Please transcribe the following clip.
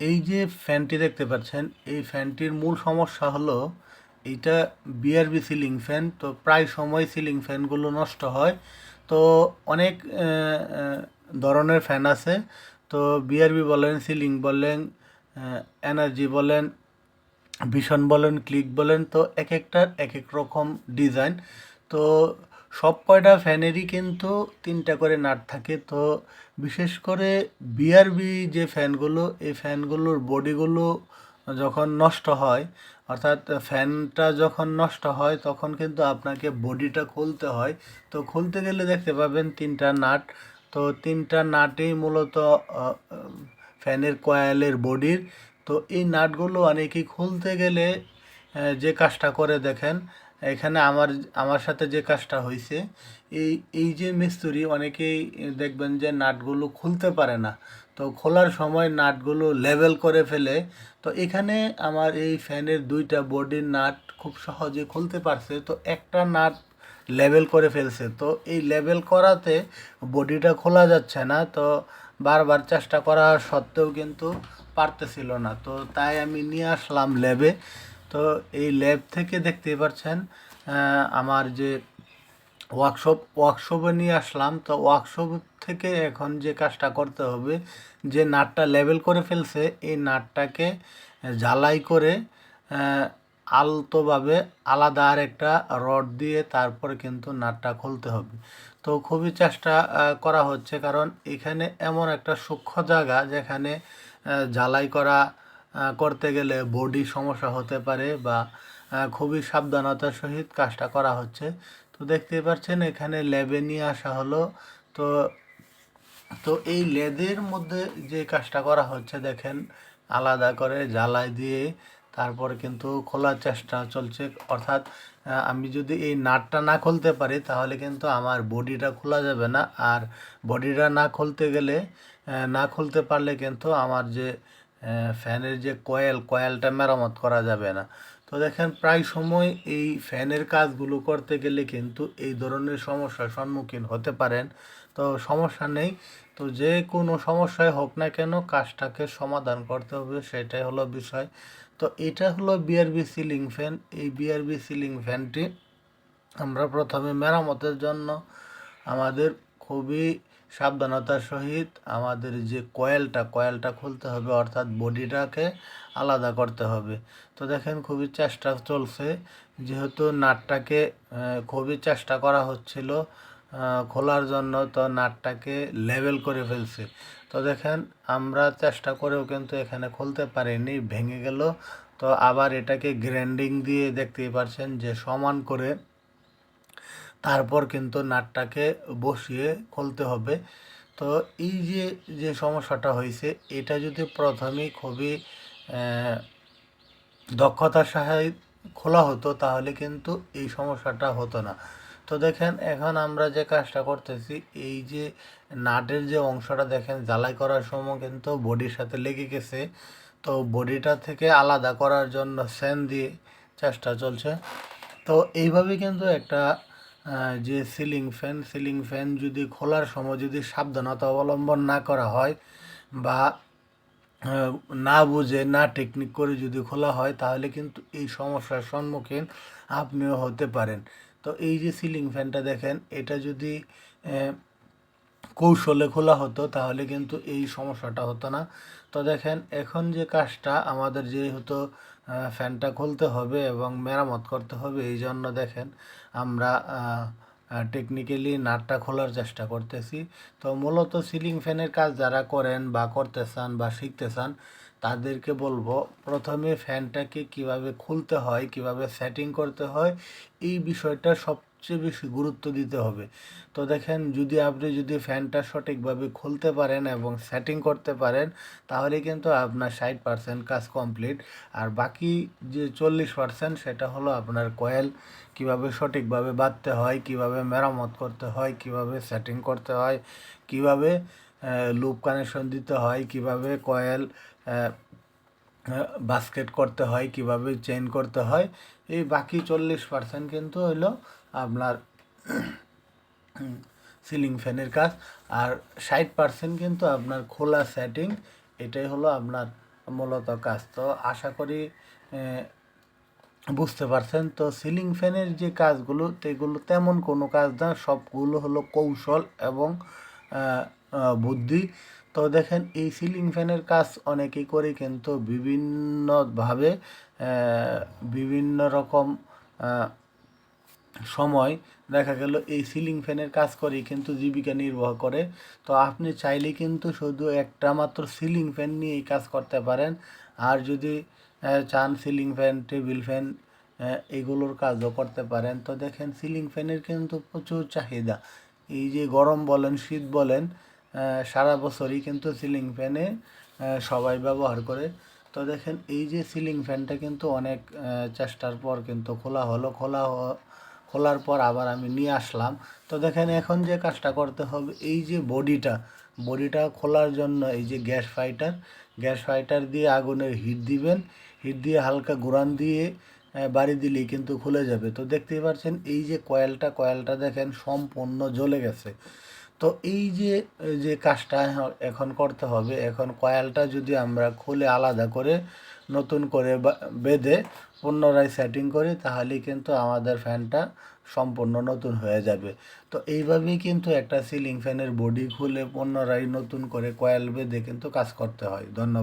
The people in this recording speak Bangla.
এই যে ফ্যানটি দেখতে পাচ্ছেন, এই ফ্যানটির মূল সমস্যা হলো এইটা বিআরবি সিলিং ফ্যান তো প্রায় সময় সিলিং ফ্যানগুলো নষ্ট হয়। তো অনেক ধরনের ফ্যান আছে। তো বিআরবি বলেন সিলিং বলেন এনার্জি বলেন ভীষণ বলেন ক্লিক বলেন, তো এক একটার এক এক রকম ডিজাইন তো সব কয়টা ফ্যানেরই কিন্তু তিনটা করে নাট থাকে। তো বিশেষ করে বিআরবি যে ফ্যানগুলো, এই ফ্যানগুলোর বডিগুলো যখন নষ্ট হয়, অর্থাৎ ফ্যানটা যখন নষ্ট হয়, তখন কিন্তু আপনাকে বডিটা খুলতে হয়। তো খুলতে গেলে দেখতে পাবেন তিনটা নাট। তো তিনটা নাটেই মূলত ফ্যানের কয়েলের বডির। তো এই নাটগুলো অনেকেই খুলতে গেলে যে কাজটা করে দেখেন এখানে আমার আমার সাথে যে কাজটা হয়েছে এই এই যে মিস্ত্রি, অনেকেই দেখবেন যে নাটগুলো খুলতে পারে না। তো খোলার সময় নাটগুলো লেভেল করে ফেলে। তো এখানে আমার এই ফ্যানের দুইটা বডির নাট খুব সহজে খুলতে পারছে। তো একটা নাট লেভেল করে ফেলছে। তো এই লেভেল করাতে বডিটা খোলা যাচ্ছে না। তো বারবার চেষ্টা করা সত্ত্বেও কিন্তু পারতেছিল না। তো তাই আমি নিয়ে আসলাম ল্যাবে তো এই ল্যাব থেকে দেখতেই পাচ্ছেন আমার যে ওয়ার্কশপ ওয়ার্কশপে নিয়ে আসলাম। তো ওয়ার্কশপ থেকে এখন যে কাজটা করতে হবে, যে নাটটা লেভেল করে ফেলছে, এই নাটটাকে ঝালাই করে আলতোভাবে আলাদা আর একটা রড দিয়ে তারপরে কিন্তু নাটটা খুলতে হবে। তো খুবই চেষ্টা করা হচ্ছে, কারণ এখানে এমন একটা সূক্ষ্ম জায়গা যেখানে ঝালাই করা করতে গেলে বডি সমস্যা হতে পারে বা খুবই সাবধানতার সহিত কাজটা করা হচ্ছে। তো দেখতেই পাচ্ছেন, এখানে ল্যাবে নিয়ে আসা হলো। তো তো এই লেদের মধ্যে যে কাজটা করা হচ্ছে, দেখেন, আলাদা করে জ্বালাই দিয়ে তারপর কিন্তু খোলার চেষ্টা চলছে। অর্থাৎ আমি যদি এই নাটটা না খুলতে পারি, তাহলে কিন্তু আমার বডিটা খোলা যাবে না। আর বডিটা না খুলতে গেলে না খুলতে পারলে কিন্তু আমার যে ফ্যানের যে কয়েল, কয়েলটা মেরামত করা যাবে না। তো দেখেন, প্রায় সময় এই ফ্যানের কাজগুলো করতে গেলে কিন্তু এই ধরনের সমস্যার সম্মুখীন হতে পারেন। তো সমস্যা নেই। তো যে কোনো সমস্যায় হোক না কেন কাজটাকে সমাধান করতে হবে, সেটাই হলো বিষয়। তো এটা হলো বিআরবি সিলিং ফ্যান এই বিআরবি সিলিং ফ্যানটি আমরা প্রথমে মেরামতের জন্য আমাদের খুবই সাবধানতার সহিত আমাদের যে কয়েলটা কয়েলটা খুলতে হবে, অর্থাৎ বডিটাকে আলাদা করতে হবে। তো দেখেন খুবই চেষ্টা চলছে, যেহেতু নাটটাকে খুবই চেষ্টা করা হচ্ছিল খোলার জন্য, তো নাটটাকে লেভেল করে ফেলছে। তো দেখেন আমরা চেষ্টা করেও কিন্তু এখানে খুলতে পারিনি, ভেঙে গেল। তো আবার এটাকে গ্র্যান্ডিং দিয়ে দেখতেই পারছেন যে সমান করে তারপর কিন্তু নাটটাকে বসিয়ে খুলতে হবে। তো এই যে যে সমস্যাটা হয়েছে, এটা যদি প্রথমেই খুবই দক্ষতার সহায় খোলা হতো, তাহলে কিন্তু এই সমস্যাটা হতো না। তো দেখেন, এখন আমরা যে কাজটা করতেছি, এই যে নাটের যে অংশটা দেখেন, জ্বালাই করার সময় কিন্তু বডির সাথে লেগে গেছে। তো বডিটা থেকে আলাদা করার জন্য স্যান দিয়ে চেষ্টা চলছে। তো এইভাবে কিন্তু একটা যে সিলিং ফ্যান সিলিং ফ্যান যদি খোলার সময় যদি সাবধানতা অবলম্বন না করা হয় বা না বুঝে না টেকনিক করে যদি খোলা হয় তাহলে কিন্তু এই সমস্যার সম্মুখীন আপনিও হতে পারেন। তো এই যে সিলিং ফ্যানটা দেখেন এটা যদি কৌশলে খোলা হতো তাহলে কিন্তু এই সমস্যাটা হতো না। তো দেখেন এখন যে কাজটা আমাদের যেহেতু আহ, ফ্যানটা খুলতে হবে এবং মেরামত করতে হবে, এই জন্য দেখেন আমরা টেকনিক্যালি নাটটা খোলার চেষ্টা করতেছি। তো মূলত সিলিং ফ্যানের কাজ যারা করেন বা করতে চান বা শিখতে চান, তাদেরকে বলব প্রথমে ফ্যানটাকে কীভাবে খুলতে হয়, কীভাবে সেটিং করতে হয়, এই বিষয়টা সবচেয়ে বেশি গুরুত্ব দিতে হবে। তো দেখেন, যদি আপনি যদি ফ্যানটা সঠিকভাবে খুলতে পারেন এবং সেটিং করতে পারেন, তাহলে কিন্তু আপনার ষাট পার্সেন্ট কাজ কমপ্লিট আর বাকি যে চল্লিশ পার্সেন্ট সেটা হলো আপনার কয়েল কীভাবে সঠিকভাবে বাঁধতে হয়, কীভাবে মেরামত করতে হয়, কীভাবে সেটিং করতে হয়, কীভাবে লুপ কানেকশন দিতে হয়, কীভাবে কয়েল বাস্কেট করতে হয়, কীভাবে চেইন করতে হয়, এই বাকি চল্লিশ পার্সেন্ট কিন্তু হইল আপনার সিলিং ফ্যানের কাজ। আর ষাট পার্সেন্ট কিন্তু আপনার খোলা সেটিং এটাই হলো আপনার মূলত কাজ। তো আশা করি বুঝতে পারছেন। তো সিলিং ফ্যানের যে কাজগুলো, এগুলো তেমন কোনো কাজ না, সবগুলো হলো কৌশল এবং বুদ্ধি। তো দেখেন, এই সিলিং ফ্যানের কাজ অনেকেই করে কিন্তু বিভিন্নভাবে বিভিন্ন রকম সময় দেখা গেল এই সিলিং ফ্যানের কাজ করেই কিন্তু জীবিকা নির্বাহ করে। তো আপনি চাইলে কিন্তু শুধু একটা মাত্র সিলিং ফ্যান নিয়ে এই কাজ করতে পারেন। আর যদি চান সিলিং ফ্যান টেবিল ফ্যান এগুলোর কাজও করতে পারেন। তো দেখেন সিলিং ফ্যানের কিন্তু প্রচুর চাহিদা। এই যে গরম বলেন, শীত বলেন সারা বছরই কিন্তু সিলিং ফ্যানে সবাই ব্যবহার করে। তো দেখেন এই যে সিলিং ফ্যানটা কিন্তু অনেক চেষ্টার পর কিন্তু খোলা হলো। খোলা খোলার পর আবার আমি নিয়ে আসলাম। তো দেখেন এখন যে কাজটা করতে হবে, এই যে বডিটা বডিটা খোলার জন্য এই যে গ্যাস ফাইটার গ্যাস ফাইটার দিয়ে আগুনের হিট দিবেন, হিট দিয়ে হালকা গুড়ান দিয়ে বাড়ি দিলেই কিন্তু খুলে যাবে। তো দেখতেই পাচ্ছেন এই যে কয়েলটা কয়েলটা দেখেন সম্পূর্ণ জ্বলে গেছে। তো এই যে যে কাজটা এখন করতে হবে, এখন কয়েলটা যদি আমরা খুলে আলাদা করে নতুন করে বেঁধে পুনরায় সেটিং করি তাহলে কিন্তু আমাদের ফ্যানটা সম্পূর্ণ নতুন হয়ে যাবে। তো এইভাবেই কিন্তু একটা সিলিং ফ্যানের বডি খুলে পুনরায় নতুন করে কয়েল বেঁধে কিন্তু কাজ করতে হয়। ধন্যবাদ।